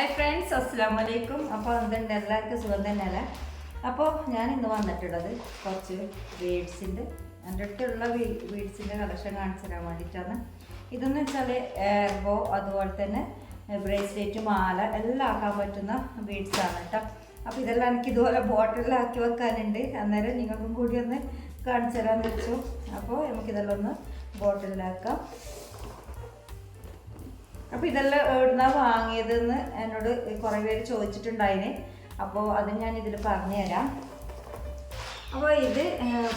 Hi friends അസ്സാം വലൈക്കും അപ്പോൾ തന്നെ എല്ലാവർക്കും സുഖം തന്നെയല്ലേ? അപ്പോൾ ഞാൻ ഇന്ന് വന്നിട്ടുള്ളത് കുറച്ച് ബീഡ്സിന്റെ എന്റെ അടുത്തുള്ള ബീഡ്സിന്റെ കളക്ഷൻ കാണിച്ചു തരാൻ വേണ്ടിയിട്ടാണ്. ഇതെന്ന് വെച്ചാൽ എയർബോ അതുപോലെ തന്നെ ബ്രേസ്ലെറ്റ് മാല എല്ലാം ആക്കാൻ പറ്റുന്ന ബീഡ്സാണ് കേട്ടോ. അപ്പോൾ ഇതെല്ലാം എനിക്ക് ഇതുപോലെ ബോട്ടിലാക്കി വെക്കാനുണ്ട്. അന്നേരം നിങ്ങൾക്കും കൂടി ഒന്ന് കാണിച്ചു തരാൻ വെച്ചു അപ്പോൾ നമുക്കിതെല്ലാം ഒന്ന് ബോട്ടിലാക്കാം. അപ്പോൾ ഇതെല്ലാം എവിടുന്നാ വാങ്ങിയതെന്ന് എന്നോട് കുറേ പേര് ചോദിച്ചിട്ടുണ്ടായിന്. അപ്പോൾ അത് ഞാൻ ഇതിൽ പറഞ്ഞുതരാം. അപ്പോൾ ഇത്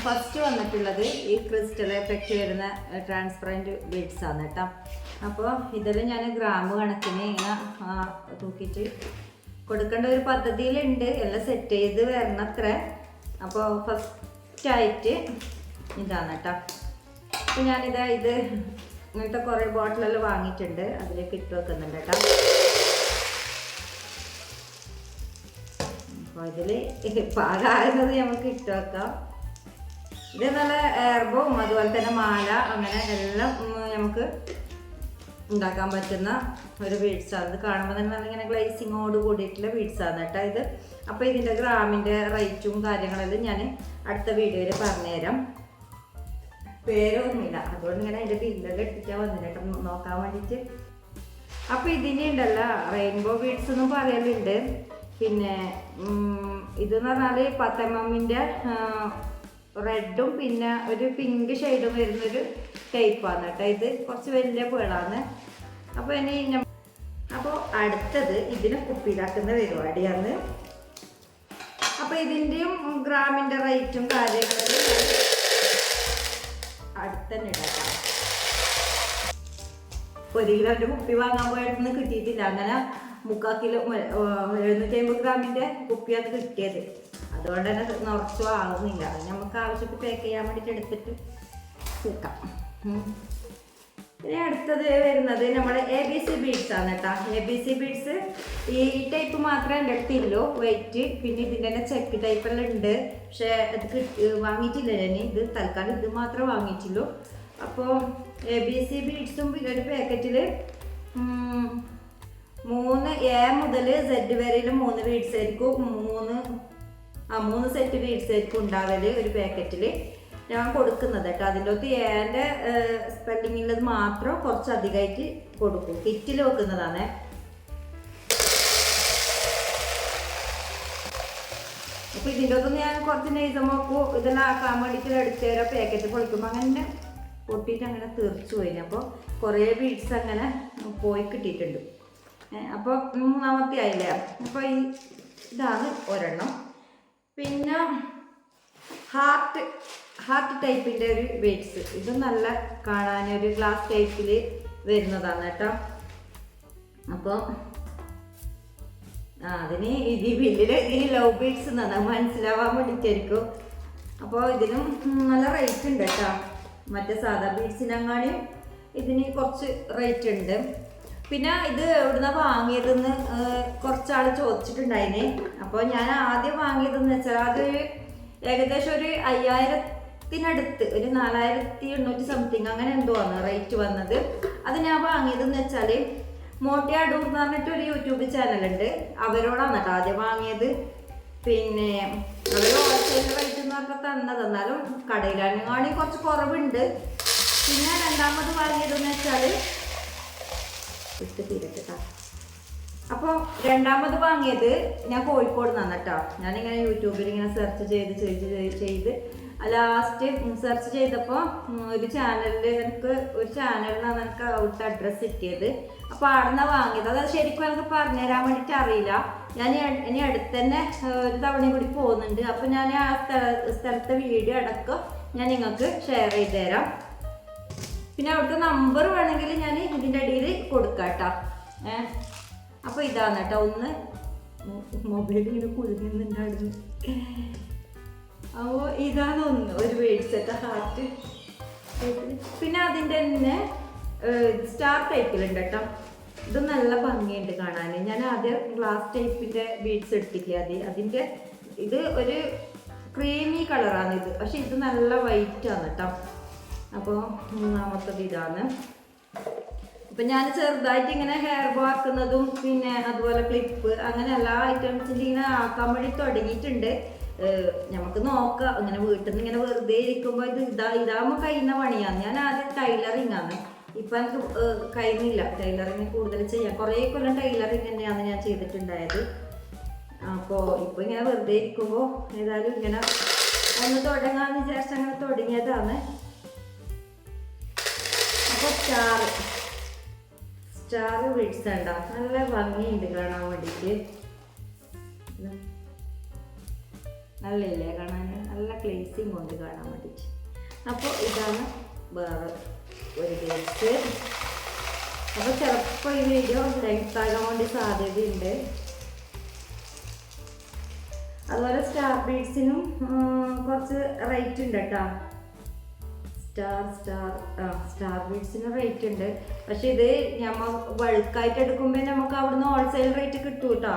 ഫസ്റ്റ് വന്നിട്ടുള്ളത് ഈ ക്രിസ്റ്റൽ എഫക്റ്റ് വരുന്ന ട്രാൻസ്പെറന്റ് ബീഡ്സ് ആണ് കേട്ടോ അപ്പോൾ ഇതിൽ ഞാൻ ഗ്രാം കണക്കിന് ഇങ്ങനെ തൂക്കിയിട്ട് കൊടുക്കേണ്ട ഒരു പദ്ധതിയിലുണ്ട്. എല്ലാം സെറ്റ് ചെയ്ത് വരണത്ര. അപ്പോൾ ഫസ്റ്റായിട്ട് ഇതാണ് കേട്ടോ അപ്പോൾ ഞാനിതാ ഇത് ഇങ്ങനത്തെ കുറേ ബോട്ടിലെല്ലാം വാങ്ങിയിട്ടുണ്ട്. അതിലേക്ക് ഇട്ട് വെക്കുന്നുണ്ട് കേട്ടോ. അപ്പോൾ ഇതിൽ പാകാകുന്നത് നമുക്ക് ഇട്ട് വെക്കാം. ഇത് നല്ല എയർബോവും അതുപോലെ തന്നെ മാല അങ്ങനെ എല്ലാം നമുക്ക് ഉണ്ടാക്കാൻ പറ്റുന്ന ഒരു ബീഡ്സാണ് ഇത് കാണുമ്പോൾ തന്നെ നല്ല ഇങ്ങനെ ഗ്ലേസിങ്ങോട് കൂടിയിട്ടുള്ള ബീഡ്സാണ് കേട്ടോ ഇത്. അപ്പോൾ ഇതിന്റെ ഗ്രാമിന്റെ റേറ്റും കാര്യങ്ങളെല്ലാം ഞാൻ അടുത്ത വീഡിയോയിൽ പറഞ്ഞുതരാം. പേരൊന്നുമില്ല. അതുകൊണ്ട് ഇങ്ങനെ അതിന്റെ ബില്ലൊക്കെ എടുത്തിട്ടാ വന്നിട്ട് നോക്കാൻ വേണ്ടിയിട്ട് അപ്പോൾ ഇതിന്റെ ഉണ്ടല്ലോ റെയിൻബോ ബീഡ്സ് എന്നും പറയലുണ്ട്. പിന്നെ ഇത് ഇതെന്ന് പറഞ്ഞാൽ പത്തമ്മമ്മിന്റെ റെഡും പിന്നെ ഒരു പിങ്ക് ഷെയ്ഡും വരുന്നൊരു ടൈപ്പാണ് കേട്ടോ ഇത്. കുറച്ച് വലിയ പേളാണ്. അപ്പോൾ ഇനി അപ്പോൾ അടുത്തത് ഇതിനെ കുപ്പിയിലാക്കുന്ന പരിപാടിയാണ്. അപ്പോൾ ഇതിന്റെയും ഗ്രാമിന്റെ റേറ്റും കാര്യങ്ങളും അടുത്തന്നെ ഇടാം ഒരു കിലോന്റെ കുപ്പി വാങ്ങാൻ പോയിട്ടൊന്നും കിട്ടിയിട്ടില്ല. അങ്ങനെ മുക്കാൽ കിലോ എഴുന്നൂറ്റി അമ്പത് ഗ്രാമിന്റെ കുപ്പിയാണ് കിട്ടിയത്. അതുകൊണ്ട് തന്നെ നിറച്ചു ആകുന്നില്ല അത് നമുക്ക് ആവശ്യത്തിൽ പാക്ക് ചെയ്യാൻ വേണ്ടിയിട്ട് എടുത്തിട്ട് വെക്കാം. ഇനി അടുത്തത് വരുന്നത് നമ്മുടെ എ ബി സി ബീഡ്സ് ആണ് കേട്ടോ. എ ബി സി ബീഡ്സ് ഈ ടൈപ്പ് മാത്രമേ എന്റെ വെയിറ്റ് പിന്നെ ഇതിന്റെ തന്നെ ചെക്ക് ടൈപ്പെല്ലാം ഉണ്ട്. പക്ഷേ അത് കിട്ടി വാങ്ങിയിട്ടില്ല ഞാൻ. ഇത് തൽക്കാലം ഇത് മാത്രമേ വാങ്ങിയിട്ടുള്ളൂ. അപ്പോൾ എ ബി സി ബീഡ്സും ഒരു പാക്കറ്റിൽ മൂന്ന് എ മുതൽ സെഡ് വരെയിൽ മൂന്ന് ബീഡ്സ് ആയിരിക്കും. മൂന്ന് ആ മൂന്ന് സെറ്റ് ബീഡ്സ് ആയിരിക്കും ഉണ്ടാവൽ ഒരു പാക്കറ്റിൽ ഞാൻ കൊടുക്കുന്നത് കേട്ടോ. അതിന്റെ അകത്ത് ഏന്റെ സ്പെല്ലിങ്ങിലത് മാത്രം കുറച്ച് അധികമായിട്ട് കൊടുക്കും. കിറ്റിൽ വെക്കുന്നതാണ്. അപ്പോൾ ഇതിന്റെ അകത്ത് ഞാൻ കുറച്ച് നെയ്തമോക്കു ഇതെല്ലാം ആക്കാൻ വേണ്ടിയിട്ട് അടിച്ചു തരാം പാക്കറ്റ് പൊളിക്കുമ്പോൾ അങ്ങനെ പൊട്ടിയിട്ട് അങ്ങനെ തീർച്ചു പോയി അപ്പോൾ കുറേ ബീഡ്സ് അങ്ങനെ പോയി കിട്ടിയിട്ടുണ്ട്. അപ്പോൾ മൂന്നാമത്തെ ആയില്ലേ? അപ്പോൾ ഈ ഇതാണ് ഒരെണ്ണം. പിന്നെ ഹാർട്ട് ഹാർട്ട് ടൈപ്പിന്റെ ഒരു ബീഡ്സ് ഇത് നല്ല കാണാൻ ഒരു ഗ്ലാസ് ടൈപ്പിൽ വരുന്നതാണ് കേട്ടോ. അപ്പോൾ അതിന് ഇത് ബില്ലിൽ ഈ ലവ് ബീഡ്സ് എന്നാണ് മനസ്സിലാവാൻ വേണ്ടിയിട്ടായിരിക്കും അപ്പോൾ ഇതിനും നല്ല റേറ്റ് ഉണ്ട് കേട്ടോ. മറ്റേ സാധാ ബീഡ്സിനങ്ങാണിയും ഇതിന് കുറച്ച് റേറ്റ് ഉണ്ട്. പിന്നെ ഇത് എവിടുന്ന വാങ്ങിയതെന്ന് കുറച്ചാൾ ചോദിച്ചിട്ടുണ്ടായിന്. അപ്പോൾ ഞാൻ ആദ്യം വാങ്ങിയതെന്ന് വെച്ചാൽ അതൊരു ഏകദേശം ഒരു അയ്യായിരത്തിനടുത്ത് ഒരു നാലായിരത്തി എണ്ണൂറ്റി സംതിങ് അങ്ങനെ എന്തോ ആണ് റേറ്റ് വന്നത്. അത് ഞാൻ വാങ്ങിയതെന്ന് വെച്ചാൽ മോട്ടി അടൂർ എന്ന് പറഞ്ഞിട്ട് ഒരു യൂട്യൂബ് ചാനലുണ്ട് അവരോടാണ് കേട്ടോ ആദ്യം വാങ്ങിയത്. പിന്നെ അവർ ഹോൾസെയിൽ റേറ്റ് എന്ന് പറഞ്ഞാൽ തന്നത്. എന്നാലും കടയിലാണെങ്കിൽ കുറച്ച് കുറവുണ്ട്. പിന്നെ രണ്ടാമത് വാങ്ങിയതെന്ന് വെച്ചാൽ തീരട്ടോ അപ്പോൾ രണ്ടാമത് വാങ്ങിയത് ഞാൻ കോഴിക്കോട് നിന്നാണ് കേട്ടോ. ഞാനിങ്ങനെ യൂട്യൂബിൽ ഇങ്ങനെ സെർച്ച് ചെയ്ത് ചെയ്ത് ചെയ്ത് ലാസ്റ്റ് സെർച്ച് ചെയ്തപ്പോൾ ഒരു ചാനലിൽ എനിക്ക് ഒരു ചാനലിനാണ് എനിക്ക് അവിടുത്തെ അഡ്രസ്സ് കിട്ടിയത്. അപ്പോൾ അവിടെ വാങ്ങിയത്. അത് ശരിക്കും എനിക്ക് പറഞ്ഞുതരാൻ വേണ്ടിയിട്ട് അറിയില്ല. ഞാൻ ഇനി അടുത്ത് തന്നെ ഒരു തവണയും കൂടി പോകുന്നുണ്ട്. അപ്പോൾ ഞാൻ ആ സ്ഥല സ്ഥലത്തെ വീഡിയോ അടക്കം ഞാൻ നിങ്ങൾക്ക് ഷെയർ ചെയ്ത് തരാം പിന്നെ അവിടുത്തെ നമ്പർ വേണമെങ്കിൽ ഞാൻ ഇതിന്റെ അടിയിൽ കൊടുക്കാം കേട്ടോ ഏ അപ്പോൾ ഇതാണ് കേട്ടോ ഒന്ന് മൊബൈൽ ഇങ്ങനെ കുലുങ്ങുന്നുണ്ടായിരുന്നു അപ്പോൾ ഇതാണ് ഒന്ന് ഒരു വേഡ്സെറ്റ് ഹാർട്ട് പിന്നെ അതിന്റെ തന്നെ സ്റ്റാർ ടൈപ്പിലുണ്ട് കേട്ടോ. ഇത് നല്ല ഭംഗിയുണ്ട് കാണാൻ ഞാൻ ആദ്യം ഗ്ലാസ് ടൈപ്പിന്റെ ബീഡ്സ് എടുത്തില്ലേ അത് അതിന്റെ ഇത് ഒരു ക്രീമി കളറാണ് ഇത്. പക്ഷെ ഇത് നല്ല വൈറ്റ് ആണ് കേട്ടോ. അപ്പോൾ മൂന്നാമത്തത് ഇതാണ്. ഇപ്പൊ ഞാൻ ചെറുതായിട്ട് ഇങ്ങനെ ഹെയർ ബോ ആക്കുന്നതും പിന്നെ അതുപോലെ ക്ലിപ്പ് അങ്ങനെ എല്ലാ ഐറ്റംസിന്റെ ഇങ്ങനെ ആക്കാൻ വേണ്ടി തുടങ്ങിയിട്ടുണ്ട്. നമുക്ക് നോക്കാം. ഇങ്ങനെ വീട്ടിൽ നിന്ന് ഇങ്ങനെ വെറുതെ ഇരിക്കുമ്പോൾ ഇത് ഇതാ ഇതാകുമ്പോൾ കഴിയുന്ന പണിയാണ് ഞാൻ ആദ്യം ടൈലറിങ് ആണ്. ഇപ്പം എനിക്ക് കഴിയുന്നില്ല ടൈലറിങ് കൂടുതൽ ചെയ്യാം കുറേ കൊല്ലം ടൈലറിങ് തന്നെയാണ് ഞാൻ ചെയ്തിട്ടുണ്ടായത്. അപ്പോൾ ഇപ്പോൾ ഇങ്ങനെ വെറുതെ ഇരിക്കുമ്പോൾ ഏതായാലും ഇങ്ങനെ ഒന്ന് തുടങ്ങാമെന്ന് വിചാരിച്ച് അങ്ങനെ തുടങ്ങിയതാണ്. അപ്പോൾ സ്റ്റാർ സ്റ്റാർ വിഡ്സ് ഉണ്ടോ നല്ല ഭംഗിയുണ്ട് കാണാൻ വേണ്ടിയിട്ട് നല്ലില്ലേ കാണാൻ നല്ല ക്ലേസിങ് ഉണ്ട് കാണാൻ വേണ്ടിയിട്ട്. അപ്പോൾ ഇതാണ് വേറെ ഒരു ബീഡ്സ് അപ്പോൾ ചിലപ്പോൾ ഈ വീഡിയോ ലെങ്ത് ആകാൻ വേണ്ടി സാധ്യതയുണ്ട്. അതുപോലെ സ്റ്റാർ ബീഡ്സിനും കുറച്ച് റേറ്റ് ഉണ്ട് കേട്ടോ. സ്റ്റാർ സ്റ്റാർ ആ സ്റ്റാർ ബീഡ്സിന് റേറ്റ് ഉണ്ട്. പക്ഷെ ഇത് ഞമ്മ ബൾക്കായിട്ട് എടുക്കുമ്പോൾ നമുക്ക് അവിടുന്ന് ഹോൾസെയിൽ റേറ്റ് കിട്ടും കേട്ടോ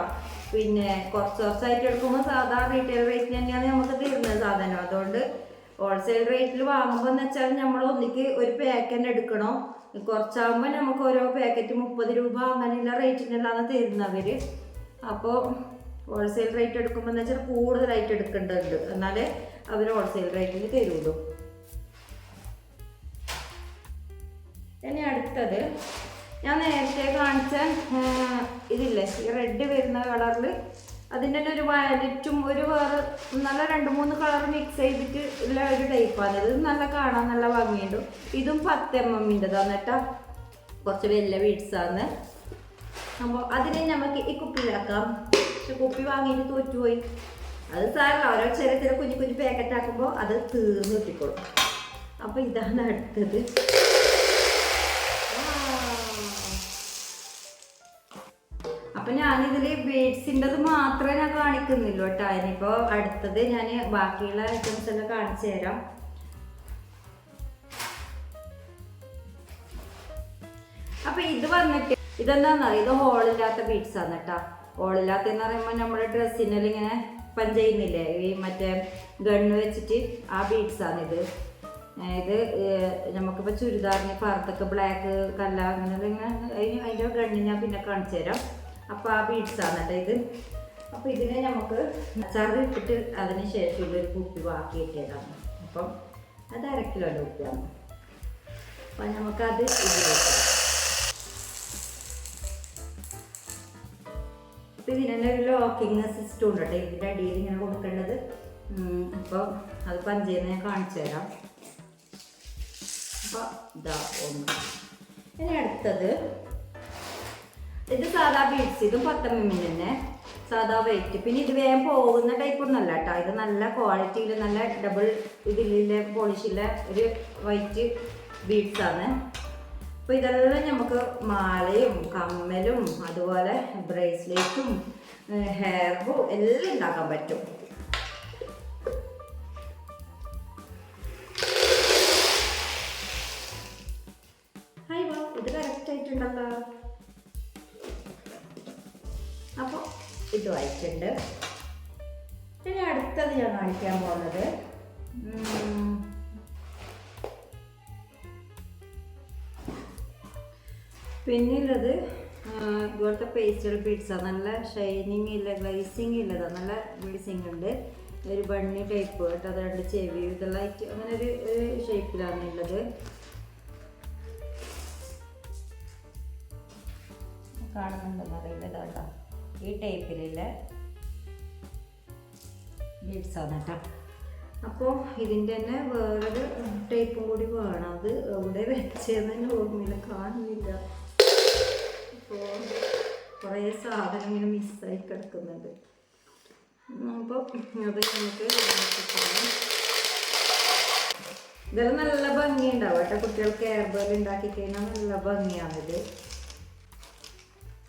പിന്നെ കുറച്ച് കുറച്ചായിട്ട് എടുക്കുമ്പോൾ സാധാരണ റീറ്റെയിൽ റേറ്റ് തന്നെയാണ് നമുക്ക് തരുന്നത് സാധനം. അതുകൊണ്ട് ഹോൾസെയിൽ റേറ്റിൽ വാങ്ങുമ്പോൾ എന്ന് വെച്ചാൽ നമ്മൾ ഒന്നിക്ക് ഒരു പാക്ക് തന്നെ എടുക്കണം. കുറച്ചാകുമ്പോൾ നമുക്ക് ഓരോ പാക്കറ്റ് മുപ്പത് രൂപ അങ്ങനെയുള്ള റേറ്റിനെല്ലാം തരുന്നവർ അപ്പോൾ ഹോൾസെയിൽ റേറ്റ് എടുക്കുമ്പോൾ എന്ന് വെച്ചാൽ കൂടുതലായിട്ട് എടുക്കേണ്ടതുണ്ട്. എന്നാലേ അവർ ഹോൾസെയിൽ റേറ്റിൽ തരുള്ളൂ. ഇനി അടുത്തത് ഞാൻ നേരത്തെ കാണിച്ച ഇതില്ലേ ഈ റെഡ് വരുന്ന കളറിൽ അതിന്റെ തന്നെ ഒരു വയലറ്റും ഒരു വേറെ നല്ല രണ്ട് മൂന്ന് കളർ മിക്സ് ചെയ്തിട്ട് ഉള്ള ഒരു ടൈപ്പാണ് ഇത് നല്ല കാണാൻ നല്ല ഭംഗിയുണ്ട്. ഇതും പത്ത് എം എമ്മിന്റെതാണ് കേട്ടോ. കുറച്ച് വലിയ വീട്സാന്ന് അപ്പോൾ അതിനെ നമുക്ക് ഈ കുപ്പിയിലാക്കാം. പക്ഷെ കുപ്പി വാങ്ങിയിട്ട് തോറ്റുപോയി. അത് സാറില്ല ഓരോ ചെറിയ ചെറിയ കുഞ്ഞു കുഞ്ഞു പാക്കറ്റ് ആക്കുമ്പോൾ അത് തീർന്നു കിട്ടിക്കോളും. അപ്പോൾ ഇതാണ് അടുത്തത്. അപ്പൊ ബീഡ്സിന്റെത് മാത്രമേ ഞാൻ കാണിക്കുന്നില്ല കേട്ടോ. ഇനിയിപ്പോൾ അടുത്തത് ഞാൻ ബാക്കിയുള്ള ഐറ്റംസ് എല്ലാം കാണിച്ചു തരാം. അപ്പൊ ഇത് വന്നിട്ട് ഇതെന്താന്ന് ഇത് ഹോളില്ലാത്ത ബീഡ്സ് ആണ് കേട്ടോ. ഹോളില്ലാത്ത എന്ന് പറയുമ്പോൾ നമ്മുടെ ഡ്രസ്സിനെല്ലാം ഇങ്ങനെ പഞ്ച് ചെയ്യുന്നില്ലേ? ഈ മറ്റേ ഗണ്ണ് വെച്ചിട്ട് ആ ബീഡ്സ് ആണ് ഇത് ഇത് നമുക്കിപ്പോൾ ചുരിദാറിന് പറത്തൊക്കെ ബ്ലാക്ക് കല്ല അങ്ങനെ അതിന് അതിന്റെ ഗണ്ണ് ഞാൻ പിന്നെ കാണിച്ചു തരാം. അപ്പോൾ ആ ബീഡ്സ് ആണ് കേട്ടോ ഇത്. അപ്പോൾ ഇതിനെ നമുക്ക് അച്ചാറ് ഇട്ടിട്ട് അതിന് ശേഷം ഒരു കുപ്പി ബാക്കി ഇട്ടേതാണ് അപ്പം അത് അര കിലോന്റെ കുപ്പിയാണ് അപ്പം നമുക്കത് ഇതിലേക്ക് അപ്പം ഇതിനെ ഒരു ലോക്കിങ് സിസ്റ്റം ഉണ്ട് കേട്ടോ. ഇതിന്റെ അടിയിൽ ഇങ്ങനെ കൊടുക്കേണ്ടത്. അപ്പോൾ അത് പഞ്ചേന്ന് ഞാൻ കാണിച്ചു തരാം. അപ്പോൾ ഇതാ ഒന്ന്. ഇനി അടുത്തത് ഇത് സാധാ ബീഡ്സ് ഇതും പത്തമ്മിന് തന്നെ. സാധാ വെയിറ്റ് പിന്നെ ഇത് വേഗം പോകുന്ന ടൈപ്പ് ഒന്നല്ല കേട്ടോ. ഇത് നല്ല ക്വാളിറ്റിയിൽ നല്ല ഡബിൾ ഇതിലെ പോളിഷിലെ ഒരു വൈറ്റ് ബീഡ്സ് ആണ്. അപ്പോൾ ഇതെല്ലാം നമുക്ക് മാലയും കമ്മലും അതുപോലെ ബ്രേസ്ലെറ്റും ഹെയർ ബോ എല്ലാം ഉണ്ടാക്കാൻ പറ്റും. അപ്പോൾ ഇത് വായിച്ചിട്ടുണ്ട്. ഇനി അടുത്തത് ഞാൻ കാണിക്കാൻ പോകുന്നത്. പിന്നീടത് ഇതുപോലത്തെ പേസ്റ്റൽ ബീഡ്സാണ് നല്ല ഷൈനിങ് ഇല്ല ഗ്ലൈസിങ് ഇല്ലതാ നല്ല ഗ്ലൈസിങ് ഉണ്ട്. ഒരു ബണ്ണി ടൈപ്പ് കേട്ടോ അത് രണ്ട് ചെവി ഇതെല്ലാം അങ്ങനെ ഒരു ഷേപ്പിലാണ് ഉള്ളത്. കാണുന്നുണ്ടെന്ന് അറിയില്ല ഇതാട്ടോ ഈ ടൈപ്പിലുള്ള ബീഡ്സാണ് കേട്ടോ അപ്പോൾ ഇതിന്റെ തന്നെ വേറൊരു ടൈപ്പും കൂടി വേണം. അത് എവിടെ വെച്ചതെന്ന് തന്നെ ഓർമ്മയില്ല. കാണുന്നില്ല. അപ്പോൾ കുറേ സാധനം ഇങ്ങനെ മിസ്സായി കിടക്കുന്നുണ്ട്. അപ്പോൾ അത് നമുക്ക്. ഇതെല്ലാം നല്ല ഭംഗിയുണ്ടാവും കേട്ടോ. കുട്ടികൾക്ക് എയർബോൾ ഉണ്ടാക്കി കഴിഞ്ഞാൽ നല്ല ഭംഗിയാണിത്.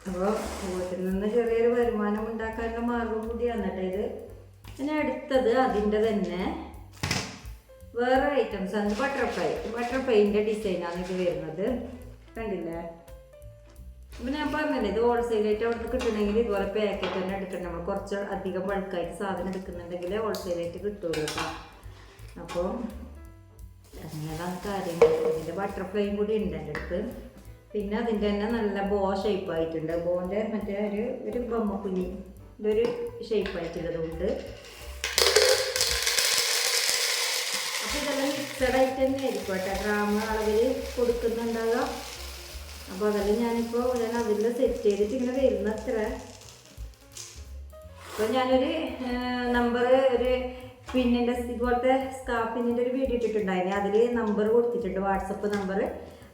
അപ്പോൾ പൂവത്തിൽ നിന്ന് ചെറിയൊരു വരുമാനം ഉണ്ടാക്കാനുള്ള മാർഗം കൂടിയാണ് കേട്ടോ ഇത്. പിന്നെ അടുത്തത് അതിന്റെ തന്നെ വേറെ ഐറ്റംസ് ആണ്. ബട്ടർഫ്ലൈ ബട്ടർഫ്ലൈന്റെ ഡിസൈനാണ് ഇത് വരുന്നത്. കണ്ടില്ലേ? അപ്പം ഞാൻ പറഞ്ഞില്ലേ ഇത് ഹോൾസെയിലായിട്ട് നിന്ന് കിട്ടണമെങ്കിൽ ഇതുപോലെ പാക്കറ്റ് തന്നെ എടുക്കണം. നമ്മൾ കുറച്ച് അധികം ബൾക്കായിട്ട് സാധനം എടുക്കുന്നുണ്ടെങ്കിൽ ഹോൾസെയിലായിട്ട് കിട്ടുള്ളൂ കേട്ടോ. അപ്പോൾ അങ്ങനെയുള്ള കാര്യങ്ങൾ. ഇതിന്റെ ബട്ടർഫ്ലൈയും കൂടി ഉണ്ട് എന്റെ അടുത്ത്. പിന്നെ അതിന്റെ തന്നെ നല്ല ബോ ഷേപ്പ് ആയിട്ടുണ്ട്. ബോന്റെ മറ്റേ ഒരു ഒരു ബൊമ്മക്കുഞ്ഞി ഇതൊരു ഷേപ്പ് ആയിട്ടുള്ളതുണ്ട് അപ്പോൾ ഇതെല്ലാം മിക്സഡ് ആയിട്ട് തന്നെ ആയിരിക്കും കേട്ടോ. ഗ്രാമ അളവിൽ കൊടുക്കുന്നുണ്ടാകാം അപ്പോൾ അതെല്ലാം ഞാനിപ്പോൾ ഞാൻ അതിൽ സെറ്റ് ചെയ്തിട്ട് ഇങ്ങനെ വരുന്ന അത്ര. അപ്പോൾ ഞാനൊരു നമ്പർ ഒരു പിന്നിന്റെ ഇതുപോലത്തെ സ്കാഫിന്റെ ഒരു വീഡിയോ ഇട്ടിട്ടുണ്ടായിരുന്നു. അതിൽ നമ്പർ കൊടുത്തിട്ടുണ്ട്. വാട്സപ്പ് നമ്പർ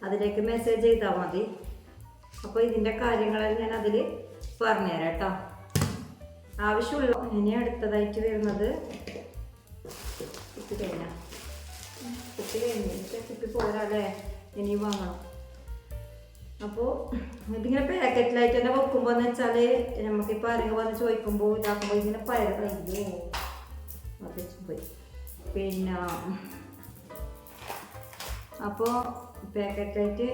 അതിലേക്ക് മെസ്സേജ് ചെയ്താൽ മതി. അപ്പോൾ ഇതിന്റെ കാര്യങ്ങളെല്ലാം ഞാൻ അതിൽ പറഞ്ഞുതരാം കേട്ടോ. ആവശ്യമുള്ള ഇനി അടുത്തതായിട്ട് വരുന്നത് കുപ്പി കഴിഞ്ഞ കുപ്പി കഴിഞ്ഞിട്ട് പോരാല്ലേ? ഇനി വാങ്ങണം. അപ്പോൾ ഇതിങ്ങനെ പാക്കറ്റിലായിട്ട് തന്നെ വെക്കുമ്പോൾ എന്ന് വെച്ചാൽ നമുക്കിപ്പോൾ ആരെങ്കിലും വന്ന് ചോദിക്കുമ്പോൾ ഇതാക്കുമ്പോൾ ഇങ്ങനെ അത് പോയി. പിന്നെ അപ്പോൾ പാക്കറ്റായിട്ട്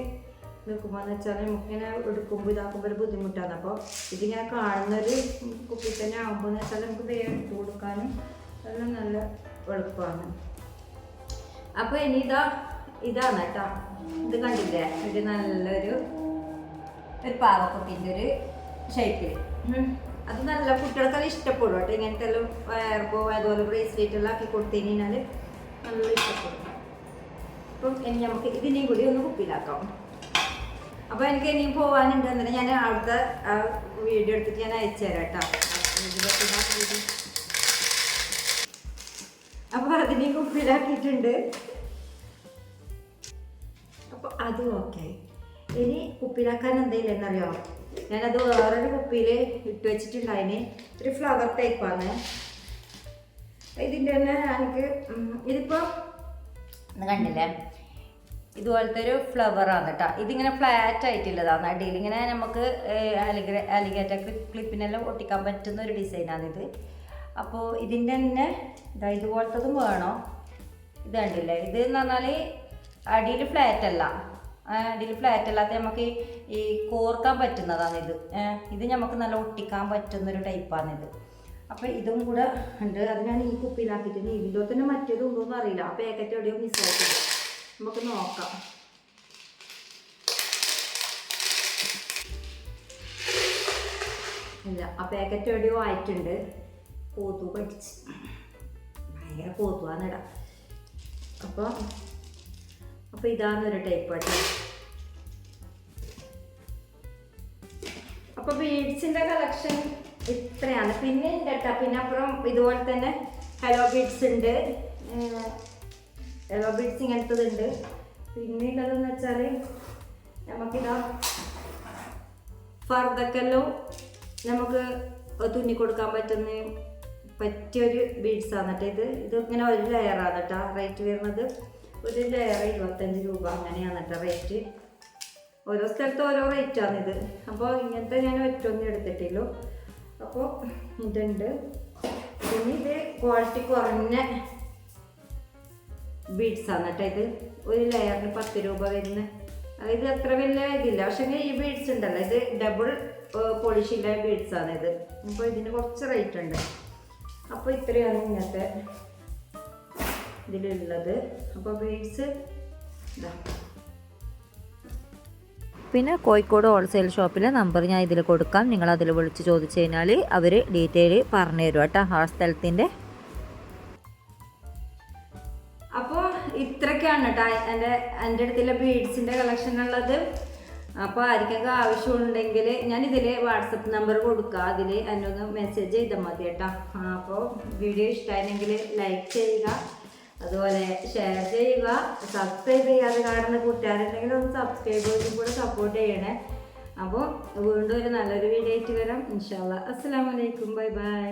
നിൽക്കുമ്പോൾ എന്ന് വെച്ചാൽ നമുക്കിങ്ങനെ എടുക്കുമ്പോൾ ഇതാക്കുമ്പോൾ ഒരു ബുദ്ധിമുട്ടാണ്. അപ്പോൾ ഇതിങ്ങനെ കാണുന്നൊരു കുപ്പി തന്നെ ആകുമ്പോൾ എന്ന് വെച്ചാൽ നമുക്ക് വേഗം ഇട്ട് കൊടുക്കാനും എല്ലാം നല്ല എളുപ്പമാണ്. അപ്പോൾ ഇനി ഇതാ ഇതാണ് കേട്ടോ. ഇത് കണ്ടില്ലേ? ഒരു നല്ലൊരു ഒരു പാവക്കുട്ടിന്റെ ഒരു ഷേപ്പിൽ അത് നല്ല കുട്ടികൾക്കെല്ലാം ഇഷ്ടപ്പെടും കേട്ടോ. ഇങ്ങനത്തെ എല്ലാം വയർബോ അതുപോലെ ബ്രേസ്ലെറ്റ് എല്ലാം ആക്കി കൊടുത്തു കഴിഞ്ഞാൽ നല്ല ഇഷ്ടപ്പെടും. അപ്പം ഇനി നമുക്ക് ഇതിനെയും കൂടി ഒന്ന് കുപ്പിയിലാക്കാം. അപ്പോൾ എനിക്ക് ഇനിയും പോകാനുണ്ട് ഞാൻ അവിടുത്തെ വീഡിയോ എടുത്തിട്ട് ഞാൻ അയച്ചു തരാം കേട്ടോ. അപ്പോൾ അതിനെയും കുപ്പിയിലാക്കിയിട്ടുണ്ട്. അപ്പോൾ അതും ഓക്കെ. ഇനി കുപ്പിയിലാക്കാൻ എന്തെങ്കിലും എന്നറിയോ ഞാനത് വേറൊരു കുപ്പിയിൽ ഇട്ട് വെച്ചിട്ടുണ്ടായിന് ഒരു ഫ്ലവർ ടൈപ്പാണ്. ഇതിന്റെ തന്നെ എനിക്ക് ഇതിപ്പോൾ ഇത് കണ്ടില്ലേ? ഇതുപോലത്തെ ഒരു ഫ്ലവറാണ് കേട്ടോ ഇതിങ്ങനെ ഫ്ലാറ്റ് ആയിട്ടുള്ളതാണ്. അടിയിൽ ഇങ്ങനെ നമുക്ക് അലിഗ അലിഗേറ്റ ക്ലിപ്പിനെല്ലാം ഒട്ടിക്കാൻ പറ്റുന്ന ഒരു ഡിസൈനാണിത് അപ്പോൾ ഇതിന്റെ തന്നെ ഇതാ ഇതുപോലത്തതും വേണോ. ഇത് കണ്ടില്ലേ? ഇത് എന്ന് പറഞ്ഞാൽ അടിയിൽ ഫ്ലാറ്റ് അല്ല. അടിയിൽ ഫ്ലാറ്റ് അല്ലാത്ത നമുക്ക് ഈ- കോർക്കാൻ പറ്റുന്നതാണ് ഇത്. ഇത് നമുക്ക് നല്ല ഒട്ടിക്കാൻ പറ്റുന്നൊരു ടൈപ്പാണിത് അപ്പോൾ ഇതും കൂടെ ഉണ്ട്. അത് ഞാൻ ഈ കുപ്പിയിലാക്കിയിട്ട് ഇതിന്റെ തന്നെ മറ്റേത് ഉണ്ടോ എന്ന് അറിയില്ല. ആ പാക്കറ്റ് എവിടെയോ മിസ്സായിട്ടില്ല നമുക്ക് നോക്കാം. ഇല്ല ആ പാക്കറ്റ് എവിടെയോ ആയിട്ടുണ്ട്. കോത്തു പഠിച്ച്. ഭയങ്കര കോത്തുവാന്നിടാം അപ്പോൾ അപ്പോൾ ഇതാണ് ഒരു ടൈപ്പ് കേട്ടോ അപ്പോൾ ബീഡ്സിന്റെ കളക്ഷൻ ഇത്രയാണ്. പിന്നെ ഉണ്ട് കേട്ടോ. പിന്നെ അപ്പുറം ഇതുപോലെ തന്നെ ഹലോ ബീഡ്സ് ഉണ്ട്. ഹലോ ബീഡ്സ് ഇങ്ങനത്തതുണ്ട് പിന്നെ ഉള്ളതെന്ന് വെച്ചാൽ നമുക്കിതാ ഫർദക്കെല്ലാം നമുക്ക് തുന്നി കൊടുക്കാൻ പറ്റുന്ന പറ്റിയൊരു ബീഡ്സ് ആണ് കേട്ടോ ഇത്. ഇത് ഇങ്ങനെ ഒരു ലെയറാണ് കേട്ടോ. റേറ്റ് വരുന്നത് ഒരു ലെയർ ഇരുപത്തഞ്ച് രൂപ അങ്ങനെയാണ് കേട്ടോ റേറ്റ് ഓരോ സ്ഥലത്ത് ഓരോ റേറ്റാണിത് അപ്പോൾ ഇങ്ങനത്തെ ഞാൻ ഒറ്റൊന്നും എടുത്തിട്ടില്ലു. അപ്പോൾ ഇതുണ്ട്. പിന്നെ ഇത് ക്വാളിറ്റി കുറഞ്ഞ ബീഡ്സാണ് കേട്ടോ ഇത്. ഒരു ലെയറിന് പത്ത് രൂപ വരുന്ന. അതായത് അത്ര വലിയ ഇതില്ല. പക്ഷേ ഈ ബീഡ്സ് ഉണ്ടല്ലോ. ഇത് ഡബിൾ പോളിഷിന്റെ ബീഡ്സ് ആണ് ഇത്. അപ്പോൾ ഇതിന് കുറച്ച് റേറ്റ് ഉണ്ട്. അപ്പോൾ ഇത്രയാണ് ഇങ്ങനത്തെ ഇതിലുള്ളത്. അപ്പോൾ ബീഡ്സ് ഇതാ പിന്നെ കോഴിക്കോട് ഹോൾസെയിൽ ഷോപ്പിലെ നമ്പർ ഞാൻ ഇതിൽ കൊടുക്കാം. നിങ്ങൾ അതിൽ വിളിച്ച് ചോദിച്ചു കഴിഞ്ഞാൽ അവർ ഡീറ്റെയിൽ പറഞ്ഞു തരും കേട്ടോ ആ സ്ഥലത്തിന്റെ. അപ്പോൾ ഇത്രയൊക്കെയാണ് കേട്ടോ എന്റെ എന്റെ അടുത്തുള്ള ബീഡ്സിന്റെ കളക്ഷൻ ഉള്ളത്. അപ്പോൾ ആർക്കൊക്കെ ആവശ്യമുണ്ടെങ്കിൽ ഞാൻ ഇതിൽ വാട്സപ്പ് നമ്പർ കൊടുക്കുക അതിൽ എന്നെ ഒന്ന് മെസ്സേജ് ചെയ്താൽ മതി കേട്ടോ. അപ്പോൾ വീഡിയോ ഇഷ്ടമായിരുന്നെങ്കിൽ ലൈക്ക് ചെയ്യുക. അതുപോലെ ഷെയർ ചെയ്യുക സബ്സ്ക്രൈബ് ചെയ്യാതെ കാണുന്ന കൂട്ടുകാരുണ്ടെങ്കിൽ ഒന്ന് സബ്സ്ക്രൈബ് ചെയ്തും കൂടെ സപ്പോർട്ട് ചെയ്യണേ. അപ്പോൾ വീണ്ടും ഒരു നല്ലൊരു വീഡിയോ ആയിട്ട് വരാം. ഇൻഷാല്ല അസ്സാം വലൈക്കും ബൈ ബൈ.